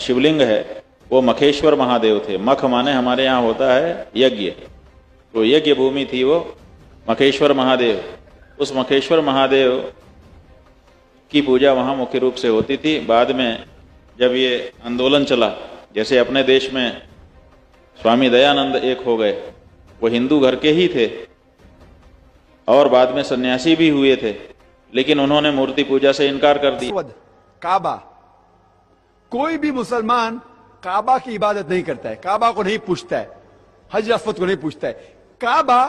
शिवलिंग है, वो मखेश्वर महादेव थे। मख माने हमारे यहाँ होता है यज्ञ। तो यज्ञ भूमि थी वो मखेश्वर महादेव। उस मखेश्वर महादेव की पूजा वहाँ मुख्य रूप से होती थी। बाद में जब ये आंदोलन चला, जैसे अपने देश में स्वामी दयानंद एक हो गए, वो हिंदू घर के ही थे। और बाद में सन्यासी भी हुए थे, लेकिन उन्होंने मूर्ति पूजा से इनकार कर दिया। काबा। कोई भी मुसलमान काबा की इबादत नहीं करता है काबा को नहीं पूछता है हज अस्वद को नहीं पूछता है काबा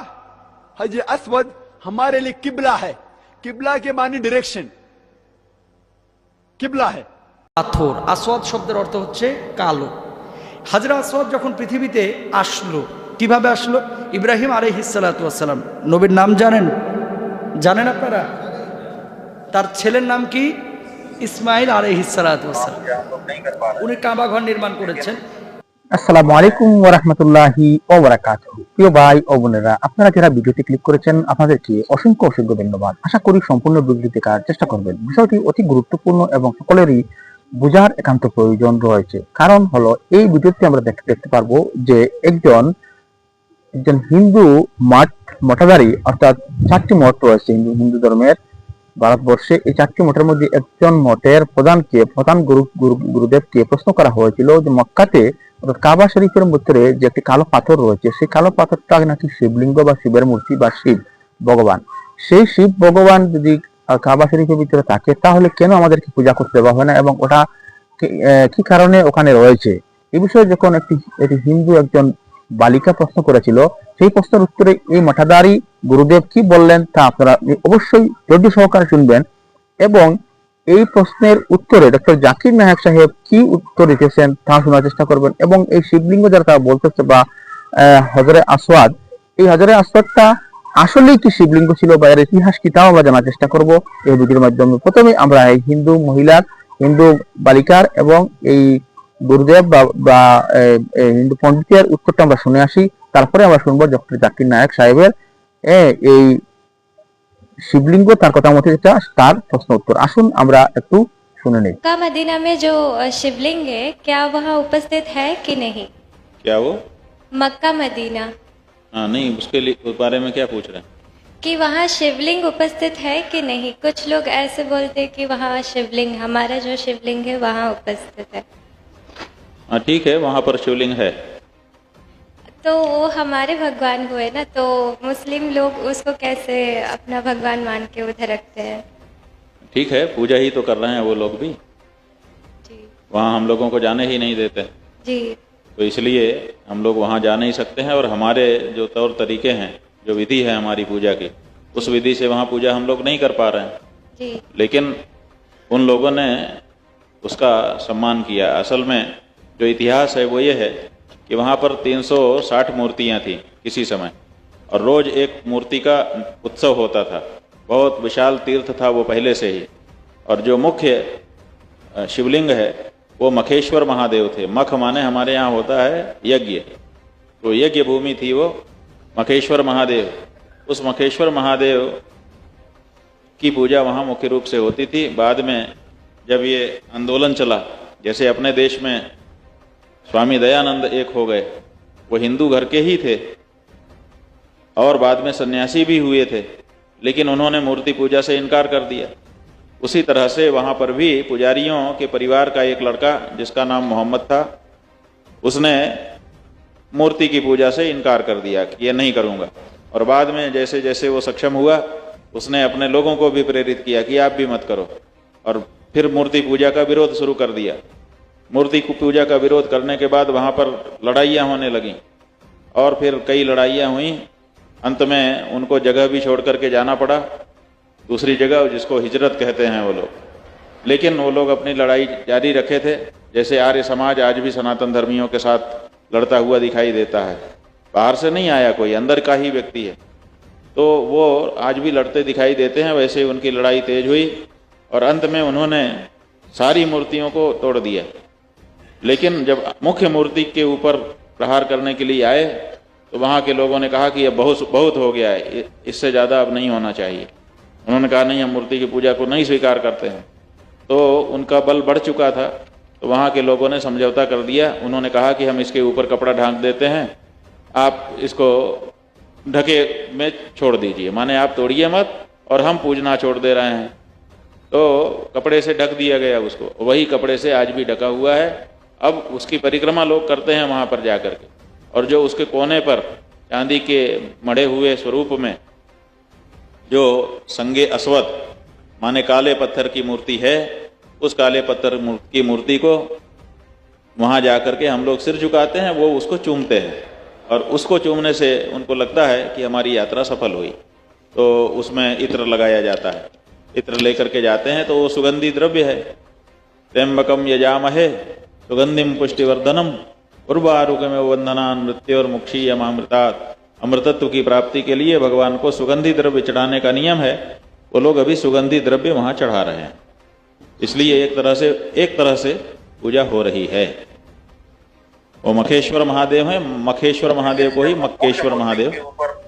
हज अस्वद हमारे लिए किबला है किबला के मानी डायरेक्शन किबला है পাথর আসওয়াদ শব্দের অর্থ হচ্ছে কালো হাজরা আসওয়াদ যখন পৃথিবীতে আসলো কিভাবে আসলো ইব্রাহিম আলহিসাল্লাম নবীর নাম জানেন জানেন আপনারা তার ছেলের নাম কি ইসমাইল আলহিসাল্লাম উনি কাবা ঘর নির্মাণ করেছেন। আসসালামু আলাইকুম ওরহমতুল্লাহি ওবরাকাতুহু প্রিয় ভাই ও বোনেরা, আপনারা যারা ভিডিওটি ক্লিক করেছেন, আপনাদেরকে অসংখ্য অসংখ্য ধন্যবাদ। আশা করি সম্পূর্ণ ভিডিও দেখার চেষ্টা করবেন। বিষয়টি অতি গুরুত্বপূর্ণ এবং সকলেরই বোঝার একান্ত প্রয়োজন রয়েছে। কারণ হলো, এই ভিডিওতে আমরা দেখতে পারব যে একজন একজন হিন্দু মঠ মঠাধারী, অর্থাৎ চারটি মঠ রয়েছে হিন্দু হিন্দু ধর্মের। ভারতবর্ষে এই চারটি মঠের মধ্যে একজন মঠের প্রধানকে, প্রধান গুরু, গুরু- গুরুদেবকে প্রশ্ন করা হয়েছিল যে মক্কাতে অর্থাৎ কাবা শরীফের ভিতরে যে একটি কালো পাথর রয়েছে, সেই কালো পাথরটা নাকি শিবলিঙ্গ বা শিবের মূর্তি বা শিব ভগবান। সেই শিব ভগবান যদি কাবা শরীফের ভিতরে থাকে, তাহলে কেন আমাদেরকে পূজা করতে দেওয়া হয় না এবং ওটা কি- কারণে ওখানে রয়েছে? এই বিষয়ে যখন একটি একটি হিন্দু একজন বালিকা প্রশ্ন করেছিল, সেই প্রশ্নের উত্তরে এই মঠাদারি গুরুদেব কি বললেন তা আপনারা অবশ্যই ধৈর্য সহকারে শুনবেন এবং এই প্রশ্নের উত্তরে ডক্টর জাকির নায়ক সাহেব কি উত্তর রেখেছেন তা শোনার চেষ্টা করবেন এবং এই শিবলিঙ্গ যারা তারা বলতেছে বা হজরে আসওয়াদ, এই হজরে আসওয়াদটা আসলেই কি শিবলিঙ্গ ছিল বা এর ইতিহাস কি তাও আমরা জানার চেষ্টা করব এই ভিডিওর মাধ্যমে। প্রথমে আমরা এই হিন্দু মহিলার, হিন্দু বালিকার এবং এই গুরুদেব বা বা এ, এ, হিন্দু পণ্ডিতের উত্তরটা আমরা শুনে আসি তারপরে আমরা শুনবো ডক্টর জাকির নায়ক সাহেবের এ, এই শিবলিঙ্গ তার কথা মতে যেটা তার প্রশ্ন উত্তর আসুন আমরা একটু শুনে নেই मक्का मदीना में जो अ, शिवलिंग है क्या वहाँ उपस्थित है कि नहीं क्या वो मक्का मदीना हाँ नहीं उसके लिए उस बारे में क्या पूछ रहे हैं कि वहाँ शिवलिंग उपस्थित है कि नहीं कुछ लोग ऐसे बोलते हैं कि वहाँ शिवलिंग हमारा जो शिवलिंग है वहाँ उपस्थित है हाँ ठीक है वहाँ पर शिवलिंग है। तो वो हमारे भगवान हुए ना तो मुस्लिम लोग उसको कैसे अपना भगवान मान के उधर रखते हैं? ठीक है पूजा ही तो कर रहे हैं वो लोग भी। वहाँ हम लोगों को जाने ही नहीं देते। जी। तो इसलिए हम लोग वहाँ जा नहीं सकते हैं और हमारे जो तौर तरीके हैं जो विधि है हमारी पूजा की उस विधि से वहाँ पूजा हम लोग नहीं कर पा रहे हैं। जी। लेकिन उन लोगों ने उसका सम्मान किया। असल में जो इतिहास है वो ये है कि वहाँ पर 360 मूर्तियाँ थीं किसी समय। और रोज एक मूर्ति का उत्सव होता था। बहुत विशाल तीर्थ था वो पहले से ही। और जो मुख्य शिवलिंग है, वो मखेश्वर महादेव थे। मख माने हमारे यहाँ होता है यज्ञ। तो यज्ञ भूमि थी वो मखेश्वर महादेव। उस मखेश्वर महादेव की पूजा वहाँ मुख्य रूप से होती थी। बाद में जब ये आंदोलन चला, जैसे अपने देश में स्वामी दयानंद एक हो गए। वो हिंदू घर के ही थे। और बाद में सन्यासी भी हुए थे। लेकिन उन्होंने मूर्ति पूजा से इनकार कर दिया। उसी तरह से वहाँ पर भी पुजारियों के परिवार का एक लड़का, जिसका नाम मोहम्मद था, उसने मूर्ति की पूजा से इनकार कर दिया कि ये नहीं करूँगा। और बाद में जैसे जैसे वो सक्षम हुआ, उसने अपने लोगों को भी प्रेरित किया कि आप भी मत करो। और फिर मूर्ति पूजा का विरोध शुरू कर दिया। मूर्ति की पूजा का विरोध करने के बाद वहाँ पर लड़ाइयाँ होने लगीं। और फिर कई लड़ाइयाँ हुई। अंत में उनको जगह भी छोड़ करके जाना पड़ा। दूसरी जगह जिसको हिजरत कहते हैं वो लोग। लेकिन वो लोग अपनी लड़ाई जारी रखे थे। जैसे आर्य समाज आज भी सनातन धर्मियों के साथ लड़ता हुआ दिखाई देता है। बाहर से नहीं आया कोई, अंदर का ही व्यक्ति है। तो वो आज भी लड़ते दिखाई देते हैं। वैसे उनकी लड़ाई तेज हुई और अंत में उन्होंने सारी मूर्तियों को तोड़ दिया। लेकिन जब मुख्य मूर्ति के ऊपर प्रहार करने के लिए आए तो वहाँ के लोगों ने कहा कि अब बहुत बहुत हो गया है इससे ज़्यादा अब नहीं होना चाहिए। उन्होंने कहा, नहीं, हम मूर्ति की पूजा को नहीं स्वीकार करते हैं। तो उनका बल बढ़ चुका था। तो वहाँ के लोगों ने समझौता कर दिया। उन्होंने कहा कि हम इसके ऊपर कपड़ा ढांक देते हैं। आप इसको ढके में छोड़ दीजिए। माने आप तोड़िए मत और हम पूजना छोड़ दे रहे हैं। तो कपड़े से ढक दिया गया उसको। वही कपड़े से आज भी ढका हुआ है। अब उसकी परिक्रमा लोग करते हैं वहाँ पर जा कर के। और जो उसके कोने पर चांदी के मढ़े हुए स्वरूप में जो संगे अस्वद माने काले पत्थर की मूर्ति है, उस काले पत्थर की मूर्ति को वहाँ जा कर के हम लोग सिर झुकाते हैं, वो उसको चूमते हैं। और उसको चूमने से उनको लगता है कि हमारी यात्रा सफल हुई। तो उसमें इत्र लगाया जाता है। इत्र लेकर के जाते हैं तो वो सुगंधी द्रव्य है। त्र्यंबकम यजामहे सुगंधिम पुष्टिवर्धनम उर्वारुकमेव वंदनान मृत्यु और मुक्षी अमृतात अमृतत्व की प्राप्ति के लिए भगवान को सुगंधी द्रव्य चढ़ाने का नियम है वो लोग अभी सुगंधी द्रव्य वहां चढ़ा रहे हैं इसलिए एक तरह से एक तरह से पूजा हो रही है वो मखेश्वर महादेव है मखेश्वर महादेव को ही मक्केश्वर महादेव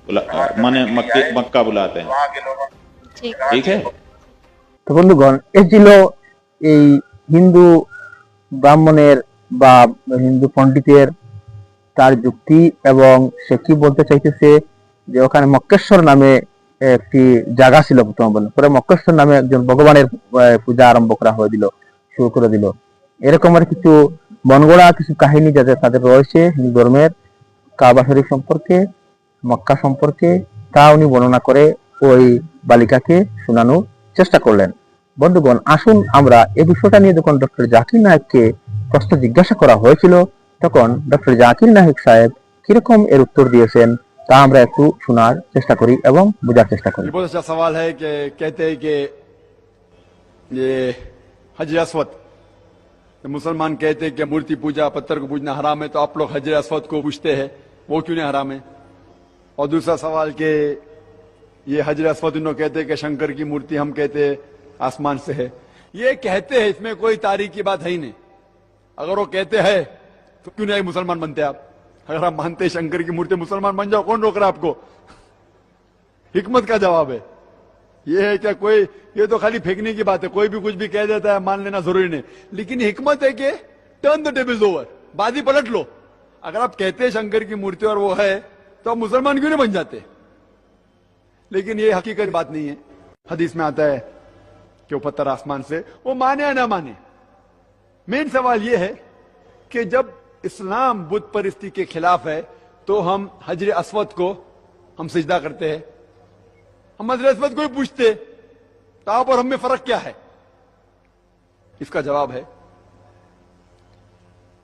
बुला माने मक्के मक्का बुलाते हैं ठीक ठीक है তো বন্ধুগণ এ ছিল এই হিন্দু ব্রাহ্মণের বা হিন্দু পণ্ডিতের তার যুক্তি এবং সে কি বলতে চাইতেছে যে ওখানে মক্কেশ্বর নামে একটি জায়গা ছিল পরে মক্কেশ্বর নামে একজন ভগবানের পূজা আরম্ভ করা হয়ে দিল, শুরু করে দিল। এরকম আর কিছু মনগড়া কিছু কাহিনী যাদের তাদের রয়েছে হিন্দু ধর্মের, কাবা শরীফ সম্পর্কে, মক্কা সম্পর্কে, তা উনি বর্ণনা করে ওই বালিকাকে শোনানোর চেষ্টা করলেন। বন্ধুগণ আসুন আমরা এই বিষয়টা নিয়ে যখন ডক্টর জাকির নায়ককে প্রশ্ন জিজ্ঞাসা করা হয়েছিল তখন ডক্টর জাকির নায়ক সাহেব কিরকম এর উত্তর দিয়েছেন তা আমরা একটু শোনার চেষ্টা করি এবং বোঝার চেষ্টা করি ये बहुत अच्छा सवाल है कि कहते हैं कि ये हजर असवद तो मुसलमान कहते हैं कि मूर्ति पूजा पत्थर को पूजना हराम है तो आप लोग हजर असवद को पूछते हैं वो क्यों नहीं हराम है और दूसरा सवाल कि ये हजर असवद इन्हों कहते हैं कि शंकर की मूर्ति हम कहते हैं आसमान से है। ये कहते हैं, इसमें कोई तारीख की बात है ही नहीं। अगर वो कहते हैं तो क्यों नहीं मुसलमान बनते आप? अगर आप मानते शंकर की मूर्ति मुसलमान बन जाओ, कौन रोक रहा आपको? हिकमत का जवाब है। ये है क्या कोई, ये तो खाली फेंकने की बात है। कोई भी कुछ भी कह देता है, मान लेना ज़रूरी नहीं। लेकिन हिकमत है कि टर्न द टेबल्स ओवर बाजी पलट लो। अगर आप कहते हैं शंकर की मूर्ति और वो है तो आप मुसलमान क्यों नहीं बन जाते? लेकिन ये हकीकत बात नहीं है। हदीस में आता है कि पत्थर आसमान से, वो माने या ना माने? मेन सवाल ये है कि जब इस्लाम बुद्ध परिस्थिति के खिलाफ है तो हम हजर असवद को हम सजदा करते हैं। हम हजर असवद को ही पूछते तो आप और हम में फ़र्क क्या है? इसका जवाब है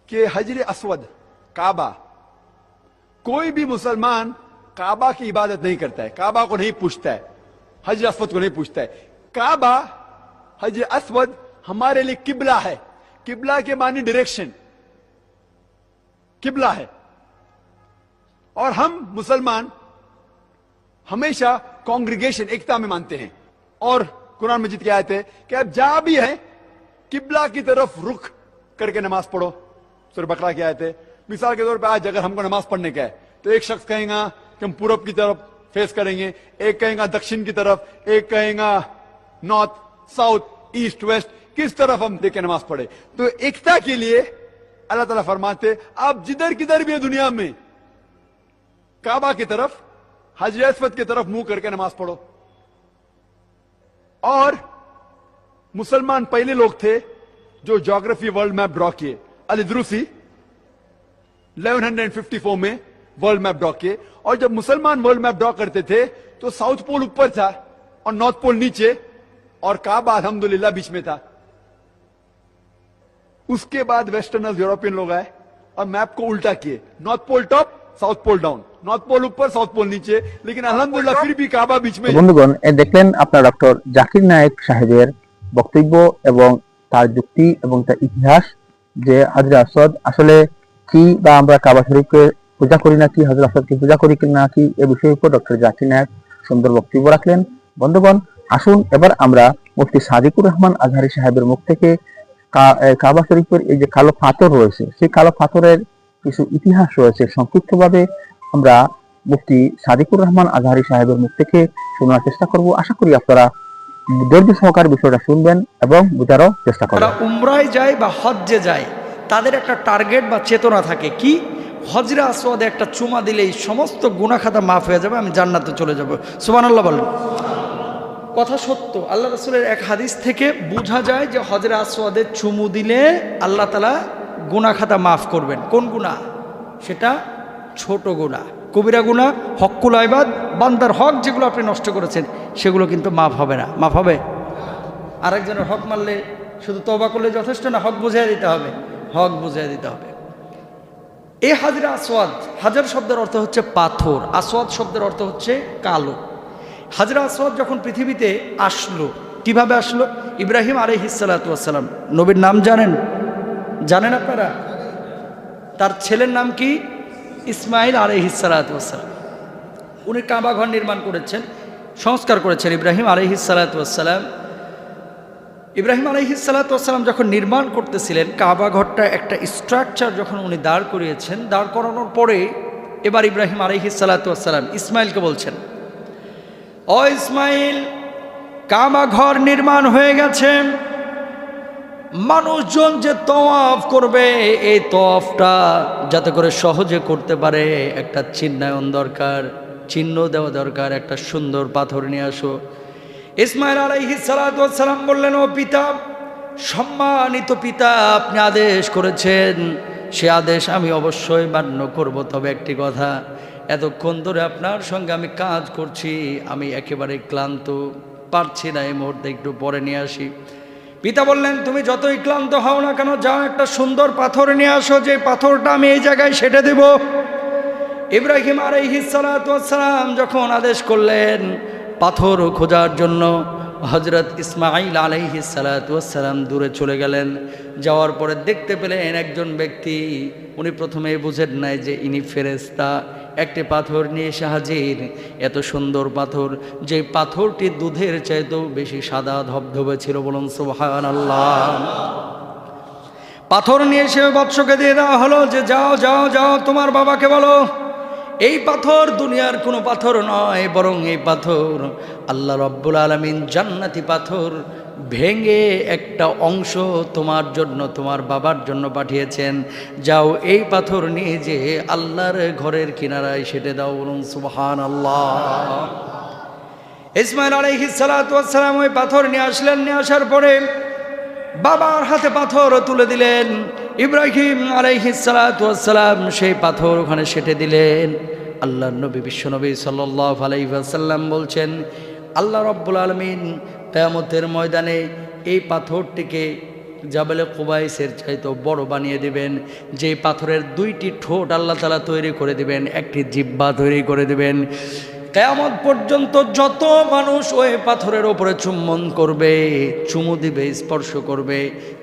कि हजर असवद, काबा, कोई भी मुसलमान काबा की इबादत नहीं करता है, काबा को नहीं पूछता है, हजर असवद को नहीं पूछता है। काबा हजर असवद हमारे लिए किबला है। किबला के मानी डायरेक्शन किबला है। और हम मुसलमान हमेशा कांग्रेगेशन एकता में मानते हैं। और कुरान मजिद क्या आयत है कि आप जहाँ भी हैं, किबला की तरफ़ रुख करके नमाज़ पढ़ो। सुर बकरा की आयत है। मिसाल के तौर पे आज अगर हमको नमाज़ पढ़ने का है तो एक शख्स कहेगा कि हम पूरब की तरफ़ फेस करेंगे, एक कहेगा दक्षिण की तरफ़, एक कहेगा नॉर्थ साउथ, ईस्ट, वेस्ट, किस तरफ़ हम देखे नमाज़ पढ़े? तो एकता के लिए अल्लाह ताला फरमाते आप जिधर किधर भी है दुनिया में, काबा की तरफ़, हजर असवद की तरफ़ मुँह करके नमाज़ पढ़ो। और मुसलमान पहले लोग थे जो ज्योग्राफी वर्ल्ड मैप ड्रॉ किए। अलिद्रुसी 1154 में वर्ल्ड मैप ड्रॉ किए। और जब मुसलमान वर्ल्ड मैप ड्रॉ करते थे तो साउथ पोल ऊपर था और नॉर्थ पोल नीचे। और काबा अल्हम्दुलिल्लाह बीच में था उसके बाद वेस्टर्नर्स यूरोपियन लोग आए और मैप को उल्टा किए north pole top south pole down north pole ऊपर साउथ पोल नीचे लेकिन अल्हम्दुलिल्लाह फिर भी काबा बीच में তো বন্ধুগণ এ দেখলেন আপনার ডক্টর জাকির নায়েক সাহেবের বক্তব্য এবং তার যুক্তি এবং তার ইতিহাস যে হাজরা আসদ আসলে কি বা আমরা কাবা শরীফকে পূজা করি নাকি হাজরা আসদকে পূজা করি কি নাকি এ বিষয়ের উপর ডক্টর জাকির নায়েক সুন্দর বক্তব্য রাখলেন বন্ধুগণ আসুন, এবার আমরা মুফতি সাদিকুর রহমান আজহারি সাহেবের মুখ থেকে কাবা শরীফের এই যে কালো পাথর রয়েছে, সেই কালো পাথরের কিছু ইতিহাস রয়েছে। সংক্ষিপ্তভাবে আমরা মুফতি সাদিকুর রহমান আজহারি সাহেবের মুখ থেকে শোনার চেষ্টা করব। আশা করি আপনারা ধৈর্য সহকার বিষয়টা শুনবেন এবং বোঝারও চেষ্টা করবেন। উমরায় যায় বা হজ্জে যায়, তাদের একটা টার্গেট বা চেতনা থাকে কি? হজরা আসওয়াদে একটা চুমা দিলেই সমস্ত গুণাখাতা মাফ হয়ে যাবে, আমি জান্নাতে চলে যাব। সুবহানাল্লাহ বলেন। কথা সত্য। আল্লাহ রসুলের এক হাদিস থেকে বোঝা যায় যে হজরে আসওয়াদে চুমু দিলে আল্লাহ তালা গুণাখাতা মাফ করবেন। কোন গুণা সেটা ছোট গুণা কবিরা গুণা হকুল আইবাদ, বান্দার হক যেগুলো আপনি নষ্ট করেছেন, সেগুলো কিন্তু মাফ হবে না। মাফ হবে? আরেকজনের হক মারলে শুধু তবা করলে যথেষ্ট না, হক বুঝিয়ে দিতে হবে। হক বুঝিয়ে দিতে হবে। এ হাজিরা আসওয়াদ, হাজার শব্দের অর্থ হচ্ছে পাথর। আসওয়াদ শব্দের অর্থ হচ্ছে কালো। হাজরা আসওয়াদ যখন পৃথিবীতে আসলো, কীভাবে আসলো? ইব্রাহিম আলী হিসালাতাম নবীর নাম জানেন? জানেন আপনারা? তার ছেলের নাম কি? ইসমাইল আলী হিসালাতাম উনি কাবা ঘর নির্মাণ করেছেন, সংস্কার করেছেন ইব্রাহিম আলী হিসালাতাম ইব্রাহিম আলহিসাল্লাম যখন নির্মাণ করতেছিলেন, কাবা ঘরটা একটা স্ট্রাকচার যখন উনি দাঁড় করিয়েছেন, দাঁড় করানোর পরে এবার ইব্রাহিম আলহিসাল্লাম ইসমাইলকে বলছেন ও ইসমাইল, কাবা ঘর নির্মাণ হয়ে গেছে। মানুষজন যে তওয়াফ করবে, এই তওয়াফটা যাতে করে সহজে করতে পারে, একটা চিহ্নায়ন দরকার, চিহ্ন দেওয়া দরকার, একটা সুন্দর পাথর নিয়ে আসো। ইসমাইল আলাইহি সালাম বললেন, ও পিতা, সম্মানিত পিতা, আপনি আদেশ করেছেন। সে আদেশ আমি অবশ্যই মান্য করব। তবে একটি কথা এতক্ষণ ধরে আপনার সঙ্গে আমি কাজ করছি, আমি একেবারে ক্লান্ত, পারছি না এই মুহূর্তে একটু পরে নিয়ে আসি। পিতা বললেন, তুমি যতই ক্লান্ত হও না কেন, যাও একটা সুন্দর পাথর নিয়ে আসো, যে পাথরটা আমি এই জায়গায় সেটে দেব। ইব্রাহিম আলাইহিসালাম যখন আদেশ করলেন পাথর খোঁজার জন্য হজরত ইসমাইল আলাইহি সালাতাম দূরে চলে গেলেন। যাওয়ার পরে দেখতে পেলেন একজন ব্যক্তি, উনি প্রথমে বুঝেন নাই যে ইনি ফেরেস্তা একটি পাথর নিয়ে এসে হাজির। এত সুন্দর পাথর, যে পাথরটি দুধের চাইতেও বেশি সাদা ধবধবে ছিল বলুন সুবহান আল্লাহ পাথর নিয়ে এসে বৎসকে দিয়ে দেওয়া হলো যে, যাও যাও যাও, তোমার বাবাকে বলো, এই পাথর দুনিয়ার কোনো পাথর নয়, বরং এই পাথর আল্লাহ রব্বুল আলমিন জান্নাতি পাথর ভেঙে একটা অংশ তোমার জন্য, তোমার বাবার জন্য পাঠিয়েছেন। যাও এই পাথর নিয়ে যে আল্লাহর ঘরের কিনারায় সেটে দাও বলুন সুবহান আল্লাহ ইসমাইল আলাইহিস সালাম ওই পাথর নিয়ে আসলেন, নিয়ে আসার পরে বাবার হাতে পাথর তুলে দিলেন। ইব্রাহিম আলাইহিসালাম সেই পাথর ওখানে সেটে দিলেন। আল্লাহ নবী বিশ্বনবী সাল্লাহ আলাইসাল্লাম বলছেন, আল্লাহ রব্বুল আলমিন কেয়ামতের ময়দানে এই পাথরটিকে জাবেলে কুবাইসের চাইতেও বড় বানিয়ে দিবেন। যে পাথরের দুইটি ঠোঁট আল্লাহ তালা তৈরি করে দিবেন, একটি জিব্বা তৈরি করে দিবেন। কেয়ামত পর্যন্ত যত মানুষ ওই পাথরের ওপরে চুম্বন করবে, চুমু দিবে, স্পর্শ করবে,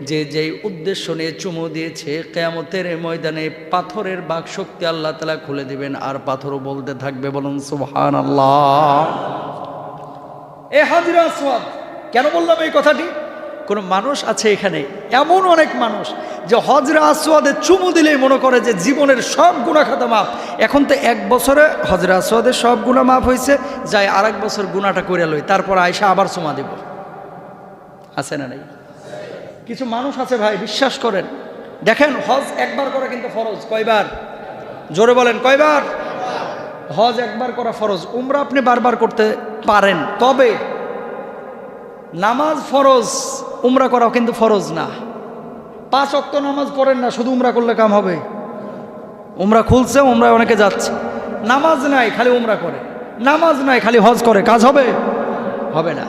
যে যেই উদ্দেশ্য নিয়ে চুমু দিয়েছে, কেয়ামতের ময়দানে পাথরের বাক শক্তি আল্লাহ তালা খুলে দিবেন। আর পাথরও বলতে থাকবে, বলুন সুহান আল্লাহ এ হাজিরা আসওয়াদ কেন বললাম এই কথাটি? কোনো মানুষ আছে এখানে, এমন অনেক মানুষ যে হজরা আসওয়াদে চুমু দিলেই মনে করে যে জীবনের সব গুণা খাতা মাপ এখন তো এক বছরে হজরা আসওয়াদের সব গুণা মাপ হয়েছে, যাই আর বছর গুণাটা করে লই, তারপর আয়সা আবার চুমা দেব। আছে না নাই? কিছু মানুষ আছে ভাই, বিশ্বাস করেন। দেখেন, হজ একবার করা কিন্তু ফরজ, কয়বার? জোরে বলেন, কয়বার? হজ একবার করা ফরজ, উমরা আপনি বারবার করতে পারেন, তবে নামাজ ফরজ, উমরা করাও কিন্তু ফরজ না। পাঁচ অক্ত নামাজ পড়েন না, শুধু উমরা করলে কাম হবে। উমরা খুলছে উমরা অনেকে যাচ্ছে। নামাজ নাই, খালি উমরা করে। নামাজ নাই, খালি হজ করে। কাজ হবে? হবে না।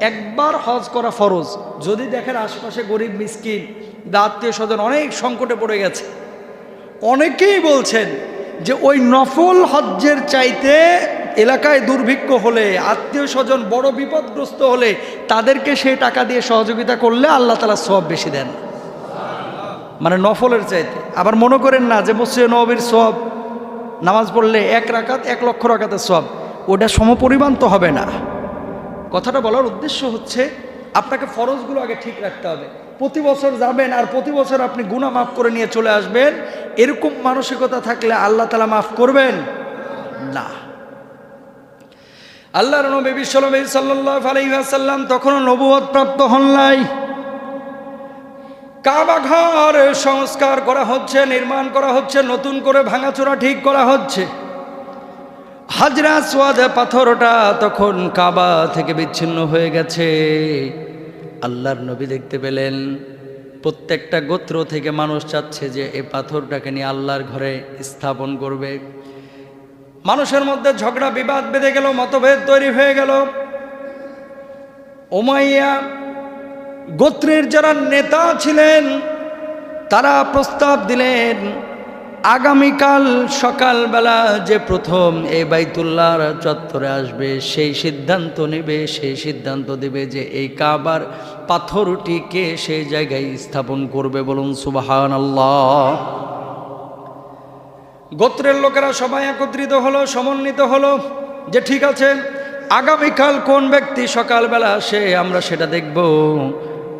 একবার হজ করা ফরজ। যদি দেখেন আশপাশে গরিব, মিসকিন বা আত্মীয় স্বজন অনেক সংকটে পড়ে গেছে। অনেকেই বলছেন যে ওই নফল হজ্জের চাইতে এলাকায় দুর্ভিক্ষ হলে, আত্মীয় স্বজন বড় বিপদগ্রস্ত হলে, তাদেরকে সেই টাকা দিয়ে সহযোগিতা করলে আল্লাহ তালা সব বেশি দেন। মানে নফলের চাইতে। আবার মনে করেন না যে মসজিদ নবীর সব নামাজ পড়লে এক রাকাত, এক লক্ষ রাকাতের সব ওটা সমপরিমাণ তো হবে না। কথাটা বলার উদ্দেশ্য হচ্ছে, আপনাকে ফরজগুলো আগে ঠিক রাখতে হবে। প্রতি বছর যাবেন আর প্রতি বছর আপনি গুণা মাফ করে নিয়ে চলে আসবেন। এরকম মানসিকতা থাকলে আল্লাহ তালা মাফ করবেন? না। আল্লাহর নবী বিশ্বনবী সাল্লাল্লাহু আলাইহি ওয়াসাল্লাম তখনও নবুয়ত প্রাপ্ত হন নাই। কাবা ঘর সংস্কার করা হচ্ছে, নির্মাণ করা হচ্ছে, নতুন করে ভাঙাচোরা ঠিক করা হচ্ছে। হাজরা সোয়াদ পাথরটা তখন কাবা থেকে বিচ্ছিন্ন হয়ে গেছে। আল্লাহর নবী দেখতে পেলেন, প্রত্যেকটা গোত্র থেকে মানুষ চাচ্ছে যে এই পাথরটাকে নিয়ে আল্লাহর ঘরে স্থাপন করবে। মানুষের মধ্যে ঝগড়া, বিবাদ বেঁধে গেল, মতভেদ তৈরি হয়ে গেল। ওমাইয়া গোত্রের যারা নেতা ছিলেন, তারা প্রস্তাব দিলেন, আগামীকাল সকালবেলা যে প্রথম এই বাইতুল্লাহর চত্বরে আসবে, সেই সিদ্ধান্ত নেবে, সেই সিদ্ধান্ত দেবে যে এই কাবার পাথরটিকে সেই জায়গায় স্থাপন করবে। বলুন সুবাহান আল্লাহ গোত্রের লোকেরা সবাই একত্রিত হলো, সমন্বিত হলো যে ঠিক আছে, আগামীকাল কোন ব্যক্তি সকালবেলা আসে আমরা সেটা দেখব।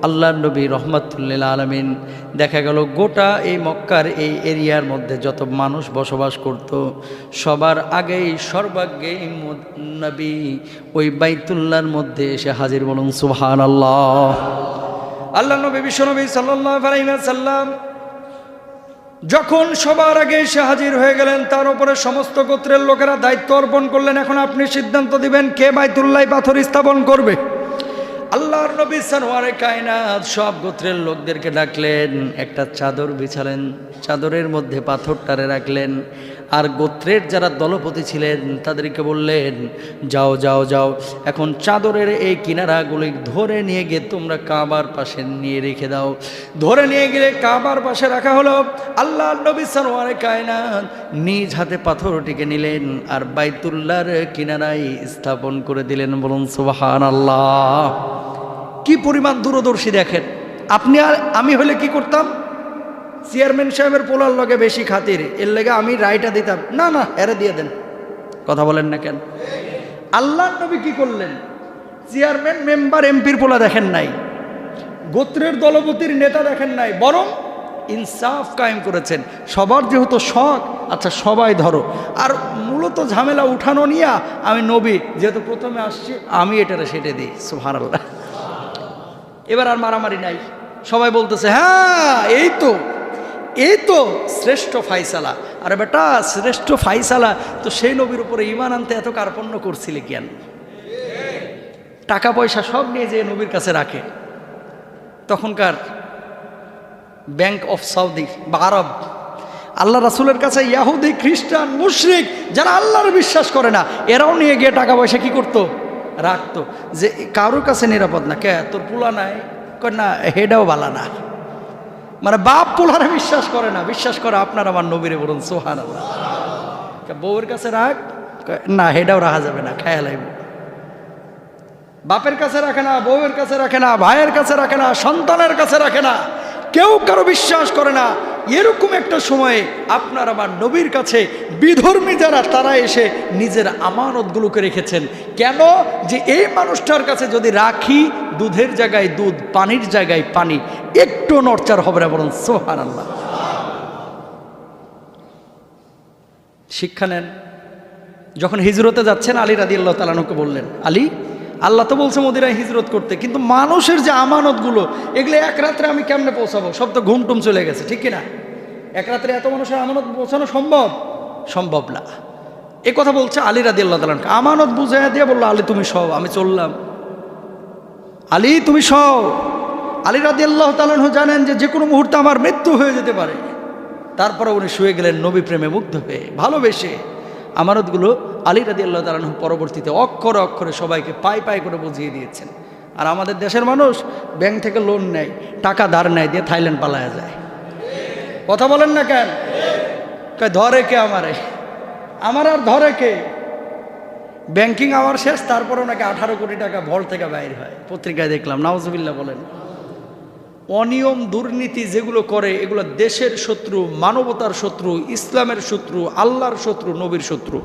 আল্লাহ নবী রহমতুল্লিল আলমিন দেখা গেল গোটা এই মক্কার এই এরিয়ার মধ্যে যত মানুষ বসবাস করত, সবার আগেই সর্বাগ্যেই মদ- নবী ওই বাইতুল্লার মধ্যে এসে হাজির বলুন সুবহান আল্লাহ আল্লাহ নবী, বিশ্বনবী সাল্লাহ সাল্লাম যখন সবার আগে সে হাজির হয়ে গেলেন, তার উপরে সমস্ত গোত্রের লোকেরা দায়িত্ব অর্পণ করলেন। এখন আপনি সিদ্ধান্ত দিবেন কে বাইতুল্লাই পাথর স্থাপন করবে। আল্লাহর নবী সানোয়ারে কায়নাত সব গোত্রের লোকদেরকে ডাকলেন, একটা চাদর বিছালেন, চাদরের মধ্যে পাথরটারে রাখলেন। আর গোত্রের যারা দলপতি ছিলেন, তাদেরকে বললেন, যাও যাও যাও, এখন চাদরের এই কিনারাগুলি ধরে নিয়ে গিয়ে তোমরা কাবার পাশে নিয়ে রেখে দাও। ধরে নিয়ে গেলে কাবার পাশে রাখা হলো আল্লাহ নবী সানোয়ারে কায়নাত। নিজ হাতে পাথরটিকে নিলেন আর বাইতুল্লার কিনারায় স্থাপন করে দিলেন। বলুন সুবাহান আল্লাহ কি পরিমাণ দূরদর্শী দেখেন। আপনি আর আমি হলে কি করতাম? চেয়ারম্যান সাহেবের পোলার লগে বেশি খাতির, এর লেগে আমি রায়টা দিতাম। না না, এরে দিয়ে দেন। কথা বলেন না কেন? আল্লাহ নবী কি করলেন? চেয়ারম্যান, মেম্বার, এমপির পোলা দেখেন নাই। গোত্রের দলপতির নেতা দেখেন নাই, বরং ইনসাফ কায়েম করেছেন। সবার যেহেতু শখ আচ্ছা সবাই ধরো। আর মূলত ঝামেলা উঠানো নিয়ে আমি নবী, যেহেতু প্রথমে আসছি, আমি এটারে সেটে দিই সুহার আল্লাহ এবার আর মারামারি নাই। সবাই বলতেছে হ্যাঁ এই তো। এই তো শ্রেষ্ঠ ফাইসালা। আরে বেটা, শ্রেষ্ঠ ফাইসালা, তো সেই নবীর উপরে ইমান আনতে এত কার্পণ্য করছিলে কেন? টাকা পয়সা সব নিয়ে যে নবীর কাছে রাখে। তখনকার ব্যাংক অফ সৌদি বা আরব। আল্লাহ রাসুলের কাছে ইয়াহুদি, খ্রিস্টান, মুশরিক, যারা আল্লাহর বিশ্বাস করে না, এরাও নিয়ে গিয়ে টাকা পয়সা কি করতো? রাখতো। যে কারোর কাছে নিরাপদ না? কে? তোর পুলা নাই? না, হেডাও বালা না। মানে বাপ পোলারে বিশ্বাস করে না। বিশ্বাস করে আপনার আমার নবীরে বলুন সোহান বউয়ের কাছে রাখ না হেডাও রাখা যাবে না, খেয়াল আইব। বাপের কাছে রাখে না, বউয়ের কাছে রাখে না, ভাইয়ের কাছে রাখে না, সন্তানের কাছে রাখে না, কেউ কারও বিশ্বাস করে না। এরকম একটা সময়ে আপনার আমার নবীর কাছে বিধর্মী যারা, তারা এসে নিজের আমানতগুলোকে রেখেছেন। কেন? যে এই মানুষটার কাছে যদি রাখি, দুধের জায়গায় দুধ, পানির জায়গায় পানি, একটু নড়চার হবে না বরং সোহান আল্লাহ শিক্ষা নেন। যখন হিজরতে যাচ্ছেন আলী রাদি আল্লাহ তালানুকে বললেন, আলী আল্লাহ তো বলছে মদিরায় হিজরত করতে। কিন্তু মানুষের যে আমানতগুলো, এগুলো এক রাত্রে আমি কেমনে পৌঁছাবো? সব তো ঘুমটুম চলে গেছে, ঠিক কিনা এক রাত্রে এত মানুষের আমানত পৌঁছানো সম্ভব? সম্ভব না। এ কথা বলছে আলী রাদি আল্লাহ আমানত বুঝাইয়া দিয়ে বলল, আলী, তুমি সব আমি চললাম। আলী, তুমি সব আলী রাদি আল্লাহ তালান জানেন যে যে কোনো মুহূর্তে আমার মৃত্যু হয়ে যেতে পারে। তারপরে উনি শুয়ে গেলেন নবী প্রেমে মুগ্ধ হয়ে, ভালোবেসে। আমানতগুলো আলী রাদি আল্লাহ তালাহ পরবর্তীতে অক্ষরে অক্ষরে সবাইকে পাই পাই করে বুঝিয়ে দিয়েছেন। আর আমাদের দেশের মানুষ ব্যাংক থেকে লোন নেয়, টাকা ধার নেয়, দিয়ে থাইল্যান্ড পালায়া যায়। কথা বলেন না কেন? ধরে কে আমারে? আমার আর ধরে কে? ব্যাংকিং আওয়ার শেষ তারপরে নাকি আঠারো কোটি টাকা ভল থেকে বাইর হয়। পত্রিকায় দেখলাম নাওজবিল্লা বলেন। অনিয়ম, দুর্নীতি যেগুলো করে, এগুলো দেশের শত্রু, মানবতার শত্রু, ইসলামের শত্রু, আল্লাহর শত্রু, নবীর শত্রু।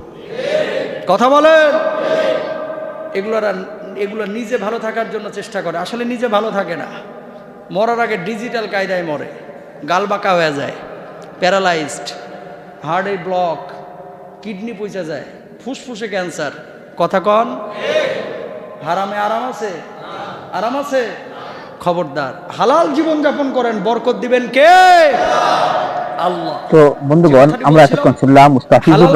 কথা বলেন? এগুলোরা, এগুলো নিজে ভালো থাকার জন্য চেষ্টা করে। আসলে নিজে ভালো থাকে না। মরার আগে ডিজিটাল কায়দায় মরে। গাল বাঁকা হয়ে যায়। প্যারালাইজড। হার্টে ব্লক। কিডনি পচে যায়। ফুসফুসে ক্যান্সার। কথা কন? হারামে আরাম আছে? আরাম আছে? খবরদার। হালাল জীবন যাপন করেন বরকত দিবেন কে? আল্লাহ। তো বন্ধুগণ আমরা এতক্ষণ শুনলাম মুস্তাফিজুর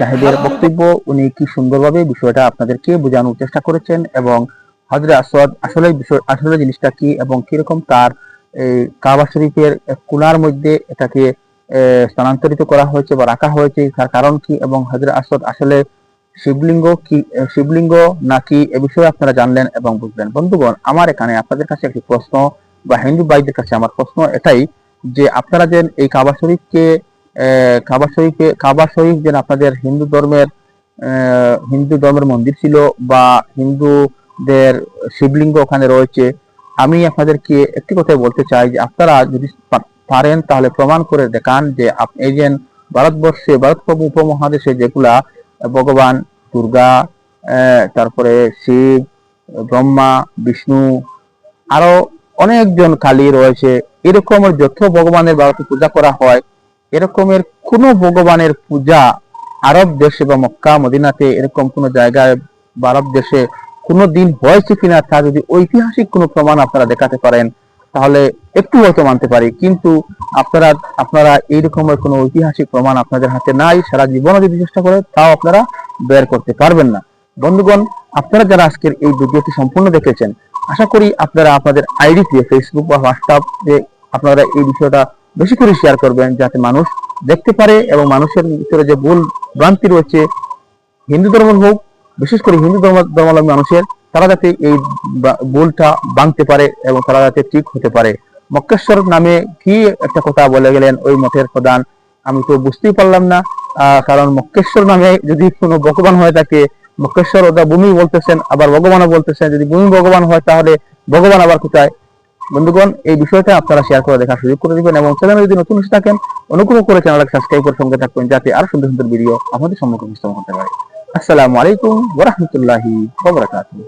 সাহেবের বক্তব্য উনি কি সুন্দরভাবে বিষয়টা আপনাদেরকে বোঝানোর চেষ্টা করেছেন এবং হজরে আসওয়াদ আসলে বিষয় আসলে জিনিসটা কি এবং কীরকম তার এই কাবা শরীফের কোনার মধ্যে এটাকে স্থানান্তরিত করা হয়েছে বা রাখা হয়েছে তার কারণ কি এবং হজরে আসওয়াদ আসলে শিবলিঙ্গ কি শিবলিঙ্গ নাকি এ বিষয়ে আপনারা জানলেন এবং বুঝলেন। বন্ধুগণ, আমার এখানে আপনাদের কাছে একটি প্রশ্ন বা হিন্দু ভাইদের কাছে আমার প্রশ্ন এটাই যে আপনারা যেন এই কাবা শরীফকে কাবা শরীফে, কাবা শরীফ যেন আপনাদের হিন্দু ধর্মের হিন্দু ধর্মের মন্দির ছিল বা হিন্দুদের শিবলিঙ্গ ওখানে রয়েছে, আমি আপনাদেরকে একটি কথাই বলতে চাই যে আপনারা যদি পারেন তাহলে প্রমাণ করে দেখান যে এই যে ভারতবর্ষে ভারত উপমহাদেশে যেগুলা ভগবান, দুর্গা তারপরে শিব, ব্রহ্মা, বিষ্ণু, আরও অনেকজন কালী রয়েছে। এরকমের যত ভগবানের ভারতে পূজা করা হয়। এরকমের কোন ভগবানের পূজা আরব দেশে বা মক্কা, মদিনাতে এরকম কোন জায়গায় আরব দেশে কোনো দিন হয়েছে কিনা তা যদি ঐতিহাসিক কোনো প্রমাণ আপনারা দেখাতে পারেন। তাহলে একটু হয়তো মানতে পারি। কিন্তু আপনারা আপনারা এই কোনো ঐতিহাসিক প্রমাণ আপনাদের হাতে নাই, সারা জীবনও যদি চেষ্টা করে, তাও আপনারা বের করতে পারবেন না। বন্ধুগণ, আপনারা যারা আজকের এই ভিডিওটি সম্পূর্ণ দেখেছেন, আশা করি আপনারা আপনাদের আইডি দিয়ে ফেসবুক বা হোয়াটসঅ্যাপ আপনারা এই বিষয়টা বেশি করে শেয়ার করবেন, যাতে মানুষ দেখতে পারে এবং মানুষের ভিতরে যে ভুল ভ্রান্তি রয়েছে, হিন্দু ধর্ম হোক, বিশেষ করে হিন্দু ধর্ম, ধর্মাবলম্বী মানুষের তারা যাতে এই বা- ভুলটা ভাঙতে পারে এবং তারা যাতে ঠিক হতে পারে। মক্কেশ্বর নামে কি একটা কথা বলে গেলেন ওই মঠের প্রধান, আমি তো বুঝতেই পারলাম না। কারণ মক্কেশ্বর নামে যদি কোনো ভগবান হয়ে থাকে মক্কেশ্বর ওটা ভূমি বলতেছেন, আবার ভগবানও বলতেছেন, যদি ভূমি ভগবান হয় তাহলে ভগবান আবার কোথায়? বন্ধুগণ, এই বিষয়টা আপনারা শেয়ার করে দেখার সুযোগ করে দিবেন এবং চ্যানেলে যদি নতুন এসে থাকেন, অনুগ্রহ করে চ্যানেলকে সাবস্ক্রাইব করে সঙ্গে থাকবেন যাতে আরও সুন্দর সুন্দর ভিডিও আমাদের সম্মুখীন উপস্থাপন করতে পারে। আসসালামু আলাইকুম ওয়া রাহমাতুল্লাহি ওয়া বারাকাতুহু।